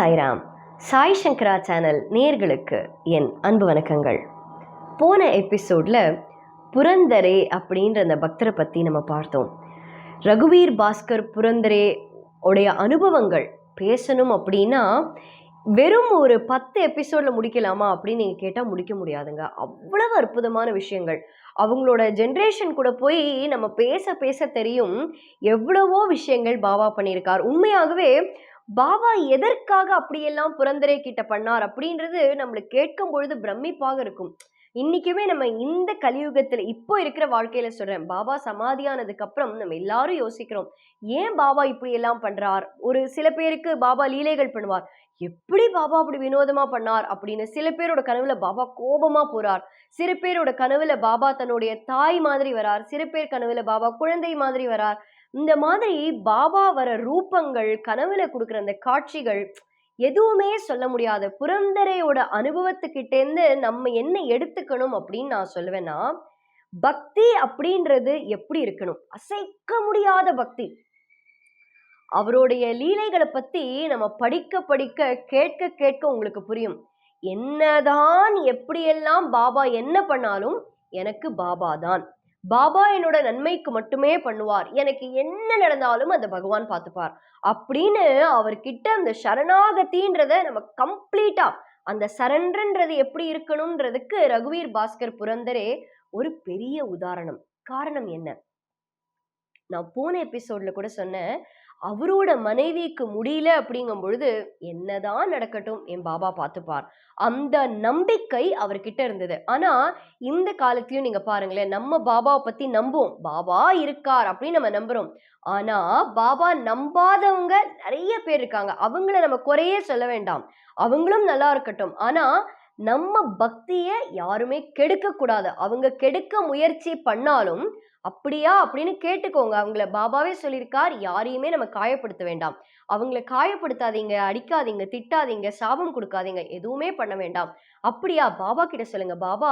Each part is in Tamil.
சாய்ராம் சாய் சங்கரா சேனல் நேர்களுக்கு என் அன்பு வணக்கங்கள். போன எபிசோடில் புரந்தரே அப்படின்ற அந்த பக்தரை பற்றி நம்ம பார்த்தோம். ரகுவீர் பாஸ்கர் புரந்தரே உடைய அனுபவங்கள் பேசணும் அப்படின்னா வெறும் ஒரு பத்து எபிசோடில் முடிக்கலாமா அப்படின்னு நீங்கள் கேட்டால் முடிக்க முடியாதுங்க. அவ்வளவு அற்புதமான விஷயங்கள். அவங்களோட ஜென்ரேஷன் கூட போய் நம்ம பேச பேச தெரியும் எவ்வளவோ விஷயங்கள் பாபா பண்ணியிருக்கார். உண்மையாகவே பாபா எதற்காக அப்படியெல்லாம் புரந்தரே கிட்ட பண்ணார் அப்படின்றது நம்மளுக்கு கேட்கும் பொழுது பிரமிப்பாக இருக்கும். இன்னைக்குமே நம்ம இந்த கலியுகத்துல இப்போ இருக்கிற வாழ்க்கையில சொல்றேன் பாபா சமாதியானதுக்கு அப்புறம் நம்ம எல்லாரும் யோசிக்கிறோம் ஏன் பாபா இப்படி எல்லாம் பண்றார்? ஒரு சில பேருக்கு பாபா லீலைகள் பண்ணுவார். எப்படி பாபா அப்படி வினோதமா பண்ணார் அப்படின்னு சில பேரோட கனவுல பாபா கோபமா போறார். சில பேரோட கனவுல பாபா தன்னுடைய தாய் மாதிரி வரார். சில பேர் கனவுல பாபா குழந்தை மாதிரி வரார். இந்த மாதிரி பாபா வர ரூபங்கள் கனவுல கொடுக்குற அந்த காட்சிகள் எதுவுமே சொல்ல முடியாத புரந்தரையோட அனுபவத்துக்கிட்டேருந்து நம்ம என்ன எடுத்துக்கணும் அப்படின்னு நான் சொல்லுவேன்னா பக்தி அப்படின்றது எப்படி இருக்கணும்? அசைக்க முடியாத பக்தி. அவருடைய லீலைகளை பத்தி நம்ம படிக்க படிக்க கேட்க கேட்க உங்களுக்கு புரியும். என்னதான் எப்படியெல்லாம் பாபா என்ன பண்ணாலும் எனக்கு பாபா தான். பாபா என்னோட நன்மைக்கு மட்டுமே பண்ணுவார். எனக்கு என்ன நடந்தாலும் அந்த பகவான் பார்த்துப்பார். அப்படின்னு அவர்கிட்ட அந்த சரணாகதின்றத நம்ம கம்ப்ளீட்டா அந்த சரண்டன்றது எப்படி இருக்கணும்ன்றதுக்கு ரகுவீர் பாஸ்கர் புரந்தரே ஒரு பெரிய உதாரணம். காரணம் என்ன? நான் போன எபிசோட்ல கூட சொன்னேன். அவரோட மனைவிக்கு முடியல அப்படிங்கும் பொழுது என்னதான் நடக்கட்டும் என் பாபா பார்த்துப்பார். அந்த நம்பிக்கை அவர்கிட்ட இருந்தது. ஆனா இந்த காலத்திலயும் நீங்க பாருங்களேன் நம்ம பாபாவை பத்தி நம்புவோம். பாபா இருக்கார் அப்படின்னு நம்ம நம்புறோம். ஆனா பாபா நம்பாதவங்க நிறைய பேர் இருக்காங்க. அவங்கள நம்ம குறையே சொல்ல வேண்டாம். அவங்களும் நல்லா இருக்கட்டும். ஆனா நம்ம பக்தியை யாருமே கெடுக்கக்கூடாது. அவங்க கெடுக்க முயற்சி பண்ணாலும் அப்படியா அப்படின்னு கேட்டுக்கோங்க. அவங்கள பாபாவே சொல்லியிருக்கார். யாரையுமே நம்ம காயப்படுத்த வேண்டாம். அவங்கள காயப்படுத்தாதீங்க அடிக்காதீங்க திட்டாதீங்க சாபம் கொடுக்காதீங்க எதுவுமே பண்ண வேண்டாம். அப்படியா? பாபா கிட்ட சொல்லுங்க. பாபா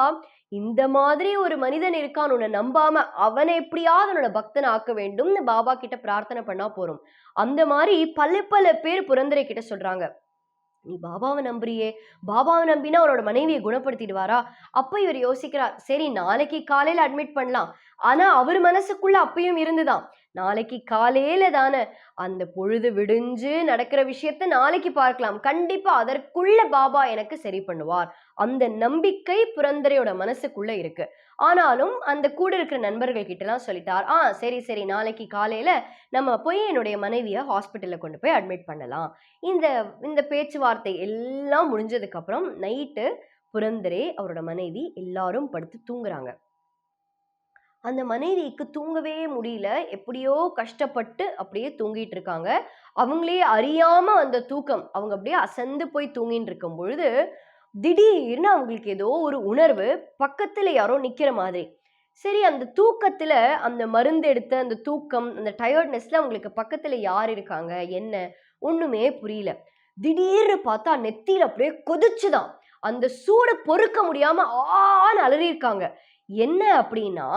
இந்த மாதிரி ஒரு மனிதன் இருக்கான் உன்னை நம்பாம அவனை எப்படியாவது உன்னோட பக்தனை ஆக்க வேண்டும்னு பாபா கிட்ட பிரார்த்தனை பண்ணா போறோம் அந்த மாதிரி பல பல பேர் புரந்தரை கிட்ட சொல்றாங்க. நீ பாபாவை நம்புறியே? பாபாவை நம்பினா அவரோட மனைவியை குணப்படுத்திடுவாரா? அப்போ இவர் யோசிக்கிறார் சரி நாளைக்கு காலையில் அட்மிட் பண்ணலாம். ஆனால் அவர் மனசுக்குள்ள அப்பயும் இருந்துதான். நாளைக்கு காலையில தானே. அந்த பொழுது விடிஞ்சு நடக்கிற விஷயத்த நாளைக்கு பார்க்கலாம். கண்டிப்பா அதற்குள்ள பாபா எனக்கு சரி பண்ணுவார். அந்த நம்பிக்கை புரந்தரையோட மனசுக்குள்ள இருக்கு. ஆனாலும் அந்த கூட இருக்கிற நண்பர்கள் கிட்டலாம் சொல்லிட்டார் ஆ சரி சரி நாளைக்கு காலையில நம்ம போய் என்னுடைய மனைவியை ஹாஸ்பிட்டலில் கொண்டு போய் அட்மிட் பண்ணலாம். இந்த இந்த பேச்சுவார்த்தை எல்லாம் முடிஞ்சதுக்கு அப்புறம் நைட்டு புரந்தரே அவரோட மனைவி எல்லாரும் படுத்து தூங்குறாங்க. அந்த மனைவிக்கு தூங்கவே முடியல எப்படியோ கஷ்டப்பட்டு அப்படியே தூங்கிட்டு இருக்காங்க. அவங்களே அறியாம அந்த தூக்கம் அவங்க அப்படியே அசந்து போய் தூங்கிட்டு இருக்கும் பொழுது திடீர்னு அவங்களுக்கு ஏதோ ஒரு உணர்வு பக்கத்தில் யாரோ நிற்கிற மாதிரி. சரி அந்த தூக்கத்தில் அந்த மருந்து எடுத்த அந்த தூக்கம் அந்த டயர்ட்னஸில் அவங்களுக்கு பக்கத்தில் யார் இருக்காங்க என்ன? ஒன்றுமே புரியல. திடீர்னு பார்த்தா நெத்தியில் அப்படியே கொதிச்சுதான். அந்த சூடை பொறுக்க முடியாமல் ஆன்னு அலறியிருக்காங்க. என்ன அப்படின்னா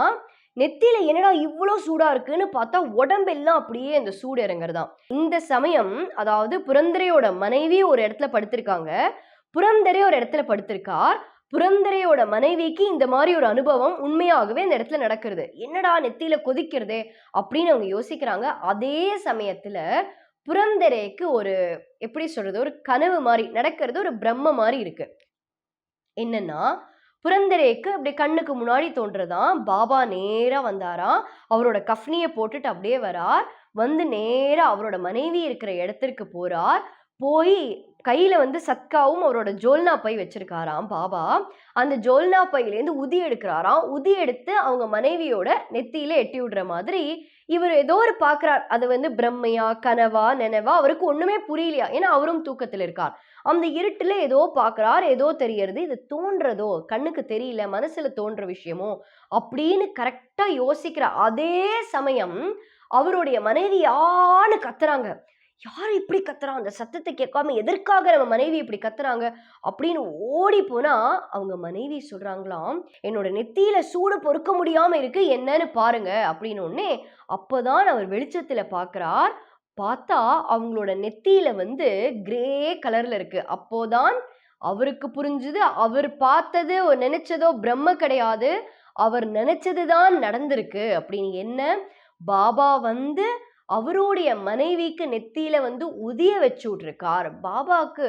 நெத்தியில் என்னடா இவ்வளோ சூடாக இருக்குன்னு பார்த்தா உடம்பெல்லாம் அப்படியே அந்த சூடு இறங்குறதாம் இந்த சமயம் அதாவது புரந்தரையோட மனைவி ஒரு இடத்துல படுத்திருக்காங்க. புரந்தரே ஒரு இடத்துல படுத்திருக்கார் புரந்தரையோட மனைவிக்கு இந்த மாதிரி ஒரு அனுபவம் உண்மையாகவே இந்த இடத்துல நடக்கிறது. என்னடா நெத்தியில கொதிக்கிறதே? அப்படின்னு அவங்க யோசிக்கிறாங்க. அதே சமயத்துல புரந்தரேக்கு ஒரு எப்படி சொல்றது ஒரு கனவு மாதிரி நடக்கிறது ஒரு பிரம்ம மாதிரி இருக்கு. என்னன்னா புரந்தரேக்கு அப்படி கண்ணுக்கு முன்னாடி தோன்றதான் பாபா நேரா வந்தாராம் அவரோட கஃப்னியை போட்டுட்டு அப்படியே வரார். வந்து நேரா அவரோட மனைவி இருக்கிற இடத்திற்கு போறார். போய் கையில் வந்து சத்காவும் அவரோட ஜோல்னா பை வச்சிருக்காராம் பாபா. அந்த ஜோல்னா பையிலேருந்து உதி எடுக்கிறாராம். உதி எடுத்து அவங்க மனைவியோட நெத்தியில எட்டி விடுற மாதிரி இவர் ஏதோ ஒரு பார்க்குறார் அது வந்து பிரம்மையா கனவா நினைவா அவருக்கு ஒன்றுமே புரியலையா? ஏன்னா அவரும் தூக்கத்தில் இருக்கார். அந்த இருட்டில் ஏதோ பார்க்குறார் ஏதோ தெரியறது இது தோன்றதோ? கண்ணுக்கு தெரியல மனசில் தோன்ற விஷயமோ? அப்படின்னு கரெக்டாக யோசிக்கிற அதே சமயம் அவருடைய மனைவி யான்னு கத்துறாங்க. யார் இப்படி கத்துறா? அந்த சத்தத்தை கேட்காம எதற்காக நம்ம மனைவி இப்படி கத்துறாங்க? அப்படின்னு ஓடி போனா அவங்க மனைவி சொல்றாங்களாம் என்னோட நெத்தியில சூடு பொறுக்க முடியாம இருக்கு என்னன்னு பாருங்க அப்படின்னு உடனே அப்போதான் அவர் வெளிச்சத்துல பார்க்கறார் பார்த்தா அவங்களோட நெத்தியில வந்து கிரே கலர்ல இருக்கு. அப்போதான் அவருக்கு புரிஞ்சுது அவர் பார்த்தது நினைச்சதோ பிரம்ம கிடையாது. அவர் நினைச்சது தான் நடந்திருக்கு அப்படின்னு. என்ன? பாபா வந்து அவருடைய மனைவிக்கு நெத்தியில வந்து உதிய வச்சு விட்ருக்கார் பாபாவுக்கு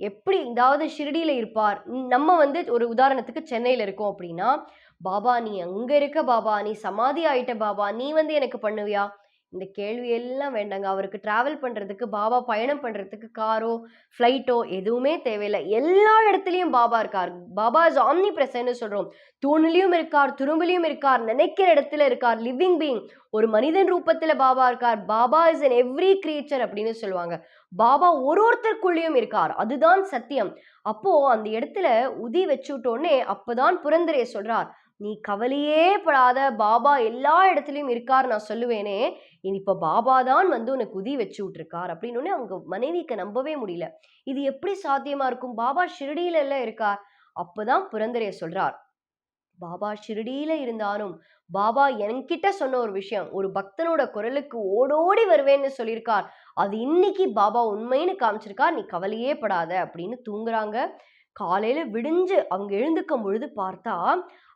எப்படி இதாவது ஷிரடியில இருப்பார். நம்ம வந்து ஒரு உதாரணத்துக்கு சென்னையில இருக்கோம் அப்படின்னா பாபா நீ அங்க இருக்க பாபா நீ சமாதி ஆயிட்ட பாபா நீ வந்து எனக்கு பண்ணுவியா? இந்த கேள்வி எல்லாம் வேண்டாங்க. அவருக்கு டிராவல் பண்ணுறதுக்கு பாபா பயணம் பண்ணுறதுக்கு காரோ ஃப்ளைட்டோ எதுவுமே தேவையில்லை. எல்லா இடத்துலையும் பாபா இருக்கார். பாபா இஸ் ஆம்னி பிரசன்னு சொல்கிறோம் தூணிலையும் இருக்கார் துரும்புலையும் இருக்கார் நினைக்கிற இடத்துல இருக்கார் லிவிங் பீங் ஒரு மனிதன் ரூபத்தில் பாபா இருக்கார். Baba is in every creature அப்படின்னு சொல்லுவாங்க. பாபா ஒரு ஒருத்தருக்குள்ளேயும் இருக்கார். அதுதான் சத்தியம். அப்போ அந்த இடத்துல உதி வச்சுட்டோன்னே அப்போதான் புரந்தரே சொல்றார். நீ கவலையே படாத. பாபா எல்லா இடத்துலையும் இருக்கார் நான் சொல்லுவேனே. இனி இப்போ பாபா தான் வந்து உனக்கு உதி வச்சு விட்டுருக்கார் அப்படின்னு அவங்க மனைவிக்கு நம்பவே முடியல. இது எப்படி சாத்தியமா இருக்கும்? பாபா ஷிரடியில எல்லாம் இருக்கார் அப்பதான் புரந்தரைய சொல்றார். பாபா ஷிரடியில இருந்தாலும் பாபா என்கிட்ட சொன்ன ஒரு விஷயம் ஒரு பக்தனோட குரலுக்கு ஓடோடி வருவேன்னு சொல்லியிருக்கார். அது இன்னைக்கு பாபா உண்மைன்னு காமிச்சிருக்கார். நீ கவலையே படாத அப்படின்னு தூங்குறாங்க. காலையில் விடிஞ்சு அவங்க எழுந்துக்கும் பொழுது பார்த்தா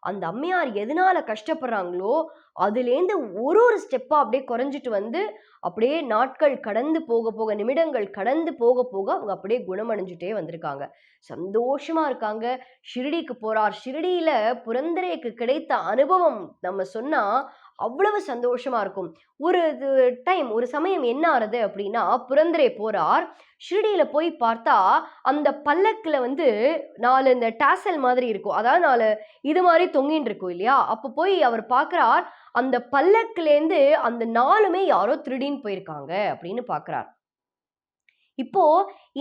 அந்த அம்மையார் எதனால கஷ்டப்படுறாங்களோ அதுலேருந்து ஒரு ஒரு ஸ்டெப்பாக அப்படியே குறைஞ்சிட்டு வந்து அப்படியே நாட்கள் கடந்து போக போக நிமிடங்கள் கடந்து போக போக அவங்க அப்படியே குணமடைஞ்சிட்டே வந்திருக்காங்க. சந்தோஷமாக இருக்காங்க. ஷிரடிக்கு போகிறார் ஷிரடியில் புரந்தரேக்கு கிடைத்த அனுபவம் நம்ம சொன்னால் அவ்வளவு சந்தோஷமா இருக்கும். ஒரு டைம் ஒரு சமயம் என்ன ஆறுது அப்படின்னா புரந்தரே போறார். ஷிரடியில போய் பார்த்தா அந்த பல்லக்குல வந்து நாலு இந்த டாசல் மாதிரி இருக்கும். அதாவது நாலு இது மாதிரி தொங்கின்னு இருக்கும் இல்லையா? அப்போ போய் அவர் பார்க்குறார் அந்த பல்லக்குலேருந்து அந்த நாலுமே யாரோ திருடின்னு போயிருக்காங்க அப்படின்னு பார்க்குறார். இப்போ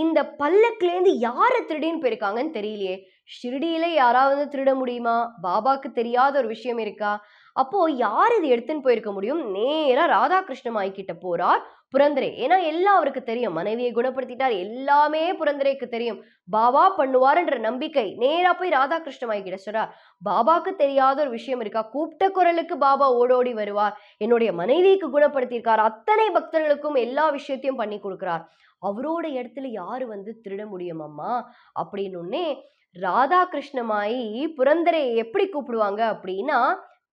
இந்த பல்லக்குலேருந்து யாரை திருடின்னு போயிருக்காங்கன்னு தெரியலையே. ஷிரடியில யாராவது திருட முடியுமா? பாபாக்கு தெரியாத ஒரு விஷயம் இருக்கா? அப்போ யார் இது எடுத்துன்னு போயிருக்க முடியும்? நேரா ராதாகிருஷ்ண மாய்கிட்ட போறார் புரந்தரே. ஏன்னா எல்லாம் அவருக்கு தெரியும். மனைவியை குணப்படுத்திட்டார். எல்லாமே புரந்தரேக்கு தெரியும். பாபா பண்ணுவாருன்ற நம்பிக்கை நேரா போய் ராதாகிருஷ்ண மாய்கிட்ட சொல்றார். பாபாக்கு தெரியாத ஒரு விஷயம் இருக்கா? கூப்பிட்ட குரலுக்கு பாபா ஓடோடி வருவார். என்னுடைய மனைவிக்கு குணப்படுத்தியிருக்கார். அத்தனை பக்தர்களுக்கும் எல்லா விஷயத்தையும் பண்ணி கொடுக்கிறார். அவரோட இடத்துல யாரு வந்து திருட முடியும் அம்மா? அப்படின்னு ராதாகிருஷ்ணமாயி புரந்தரை எப்படி கூப்பிடுவாங்க அப்படின்னா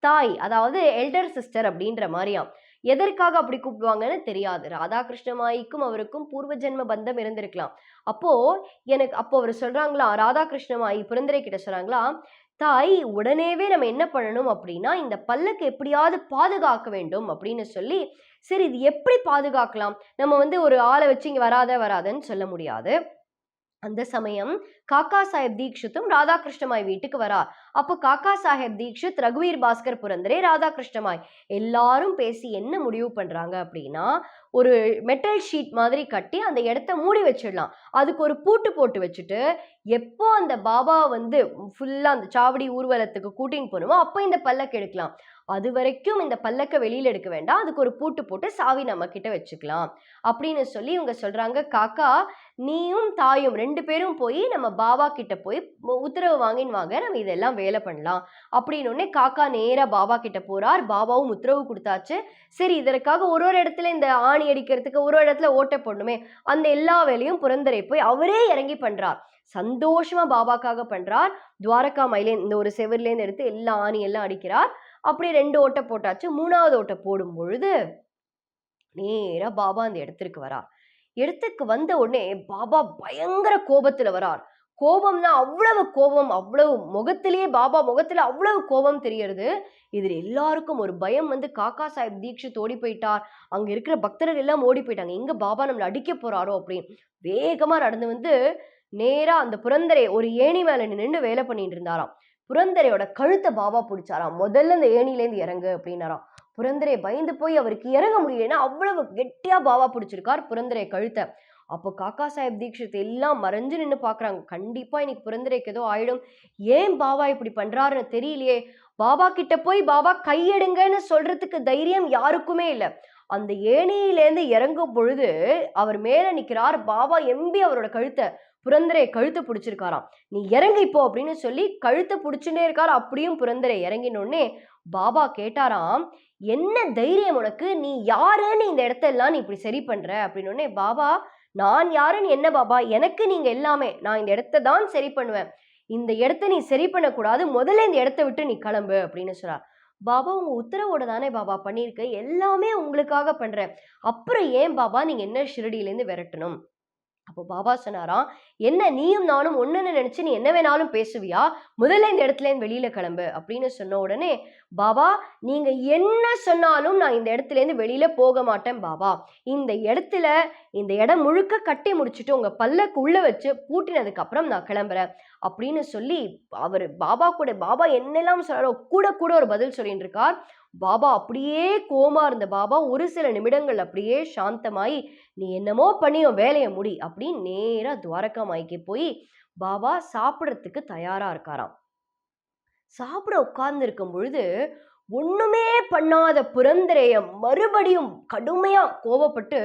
தாய் அதாவது எல்டர் சிஸ்டர் அப்படின்ற மாதிரியாம். எதற்காக அப்படி கூப்பிடுவாங்கன்னு தெரியாது. ராதாகிருஷ்ணமாயிக்கும் அவருக்கும் பூர்வ ஜென்ம பந்தம் இருந்திருக்கலாம். அப்போ எனக்கு அப்போ அவர் சொல்றாங்களா ராதாகிருஷ்ணமாயி புரந்தரை கிட்ட சொல்றாங்களா தாய் உடனேவே நம்ம என்ன பண்ணணும் அப்படின்னா இந்த பல்லுக்கு எப்படியாவது பாதுகாக்க வேண்டும் அப்படின்னு சொல்லி சரி இது எப்படி பாதுகாக்கலாம்? நம்ம வந்து ஒரு ஆளை வச்சு இங்க வராத வராதன்னு சொல்ல முடியாது. அந்த சமயம் காக்கா சாஹேப் தீக்ஷித்தும் ராதாகிருஷ்ணமாய் வீட்டுக்கு வரார். அப்போ காக்கா சாஹேப் தீக்ஷித் ரகுவீர் பாஸ்கர் புரந்தரே ராதாகிருஷ்ணமாய். எல்லாரும் பேசி என்ன முடிவு பண்றாங்க அப்படின்னா ஒரு மெட்டல் ஷீட் மாதிரி கட்டி அந்த இடத்த மூடி வச்சிடலாம். அதுக்கு ஒரு பூட்டு போட்டு வச்சுட்டு எப்போ அந்த பாபா வந்து ஃபுல்லாக அந்த சாவடி ஊர்வலத்துக்கு கூட்டின்னு போகணுமோ அப்போ இந்த பல்லக்கு எடுக்கலாம். அது வரைக்கும் இந்த பல்லக்க வெளியில் எடுக்க வேண்டாம். அதுக்கு ஒரு பூட்டு போட்டு சாவி நம்ம கிட்ட வச்சுக்கலாம். அப்படின்னு சொல்லி இவங்க சொல்றாங்க காக்கா நீயும் தாயும் ரெண்டு பேரும் போய் நம்ம பாபா கிட்ட போய் உத்தரவு வாங்கின்னு வாங்க நம்ம இதெல்லாம் வேலை பண்ணலாம். அப்படின்னு காக்கா நேராக பாபா கிட்ட போகிறார் பாபாவும் உத்தரவு கொடுத்தாச்சு. சரி இதற்காக ஒரு ஒரு இடத்துல இந்த ஆணி அடிக்கிறதுக்கு ஒரு ஒரு இடத்துல ஓட்டை போடணுமே அந்த எல்லா வேலையும் புரந்தரை போய் அவரே இறங்கி பண்ணுறார் சந்தோஷமா பாபாக்காக பண்றார். துவாரகா மயிலே இந்த ஒரு செவர்லேருந்து எடுத்து எல்லா ஆணி எல்லாம் அடிக்கிறார். அப்படி ரெண்டு ஓட்டை போட்டாச்சு. மூணாவது ஓட்டை போடும் பொழுது நேராக பாபா அந்த இடத்திற்கு வரார். இடத்துக்கு வந்த உடனே பாபா பயங்கர கோபத்தில் வரார். கோபம்னா அவ்வளவு கோபம் அவ்வளவு முகத்திலேயே பாபா முகத்தில் அவ்வளவு கோபம் தெரியறது இதில் எல்லாருக்கும் ஒரு பயம் வந்து காக்கா சாஹிப் தீக்ஷித் ஓடி போயிட்டார். அங்கே இருக்கிற பக்தர்கள் எல்லாம் ஓடி போயிட்டாங்க. எங்கே பாபா நம்மளை அடிக்க போகிறாரோ அப்படின்னு. வேகமாக நடந்து வந்து நேராக அந்த புரந்தரை ஒரு ஏணி மேலே நின்று வேலை பண்ணிட்டு இருந்தாராம். புரந்தரையோட கழுத்தை பாபா பிடிச்சாராம். முதல்ல இந்த ஏணிலேருந்து இறங்கு அப்படின்னாராம். புரந்தரை பயந்து போய் அவருக்கு இறங்க முடியலன்னா அவ்வளவு கெட்டியாக பாபா பிடிச்சிருக்கார் புரந்தரை கழுத்தை. அப்போ காக்கா சாஹேப் தீக்ஷித் எல்லாம் மறைஞ்சு நின்று பார்க்குறாங்க. கண்டிப்பாக இன்னைக்கு புரந்தரைக்கு ஏதோ ஆயிடும். ஏன் பாபா இப்படி பண்ணுறாருன்னு தெரியலையே. பாபா கிட்ட போய் பாபா கையெடுங்கன்னு சொல்றதுக்கு தைரியம் யாருக்குமே இல்லை. அந்த ஏணியிலேருந்து இறங்கும் பொழுது அவர் மேலே நிற்கிறார் பாபா எம்பி அவரோட கழுத்தை புரந்தரை கழுத்தை பிடிச்சிருக்காராம். நீ இறங்கு இப்போ அப்படின்னு சொல்லி கழுத்தை பிடிச்சுட்டே இருக்கார். அப்படியும் புரந்தரை இறங்கினோடனே பாபா கேட்டாராம் என்ன தைரியம் உனக்கு? நீ யாருன்னு இந்த இடத்தெல்லாம் நீ இப்படி சரி பண்ற? அப்படின்னு பாபா நான் யாருன்னு என்ன பாபா? எனக்கு நீங்க எல்லாமே. நான் இந்த இடத்த தான் சரி பண்ணுவேன். இந்த இடத்த நீ சரி பண்ணக்கூடாது. முதல்ல இந்த இடத்த விட்டு நீ கிளம்பு அப்படின்னு சொல்றா. பாபா உங்க உத்தரவோட தானே பாபா பண்ணியிருக்க எல்லாமே உங்களுக்காக பண்றேன். அப்புறம் ஏன் பாபா நீங்க என்ன ஷிரடியிலேருந்து விரட்டணும்? அப்போ பாபா சொன்னாராம் என்ன நீயும் நானும் ஒன்றுன்னு நினச்சி நீ என்ன வேணாலும் பேசுவியா? முதல்ல இந்த இடத்துலேருந்து வெளியில் கிளம்பு அப்படின்னு சொன்ன உடனே பாபா நீங்கள் என்ன சொன்னாலும் நான் இந்த இடத்துலேருந்து வெளியில் போக மாட்டேன் பாபா. இந்த இடத்துல இந்த இடம் முழுக்க கட்டி முடிச்சுட்டு உங்கள் பல்லக்கு உள்ளே வச்சு பூட்டினதுக்கப்புறம் நான் கிளம்புறேன் அப்படின்னு சொல்லி அவர் பாபா கூட பாபா என்னெல்லாம் சொல்கிறாரோ கூட கூட ஒரு பதில் சொல்லிட்டு இருக்கார். பாபா அப்படியே கோமா இருந்த பாபா ஒரு சில நிமிடங்கள் அப்படியே சாந்தமாயி நீ என்னமோ பண்ணியும் வேலையை முடி அப்படின்னு நேராக துவாரகா மாய்க்கு போய் பாபா சாப்பிட்றதுக்கு தயாராக இருக்காராம். சாப்பிட உட்கார்ந்து இருக்கும் பொழுது ஒண்ணுமே பண்ணாத புரந்தரைய மறுபடியும் கடுமையா கோவப்பட்டு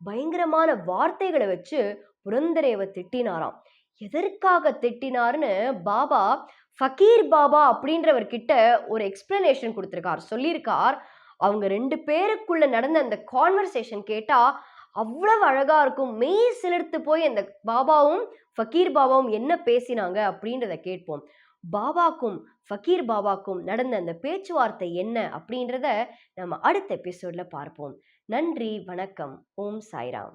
பயங்கரமான வார்த்தைகளை வச்சு புரந்தரையவை திட்டினாராம். எதற்காக திட்டினார்னு பாபா ஃபக்கீர் பாபா அப்படின்றவர்கிட்ட ஒரு எக்ஸ்பிளனேஷன் கொடுத்துருக்கார். சொல்லியிருக்கார். அவங்க ரெண்டு பேருக்குள்ள நடந்த அந்த கான்வர்சேஷன் கேட்டா அவ்வளவு அழகா இருக்கும். மெய் சிலிர்த்து போய் அந்த பாபாவும் ஃபக்கீர் பாபாவும் என்ன பேசினாங்க அப்படின்றத கேட்போம். பாபாக்கும் ஃபக்கீர் பாபாக்கும் நடந்த அந்த பேச்சுவார்த்தை என்ன அப்படின்றத நம்ம அடுத்த எபிசோட்ல பார்ப்போம். நன்றி வணக்கம். ஓம் சாய்ராம்.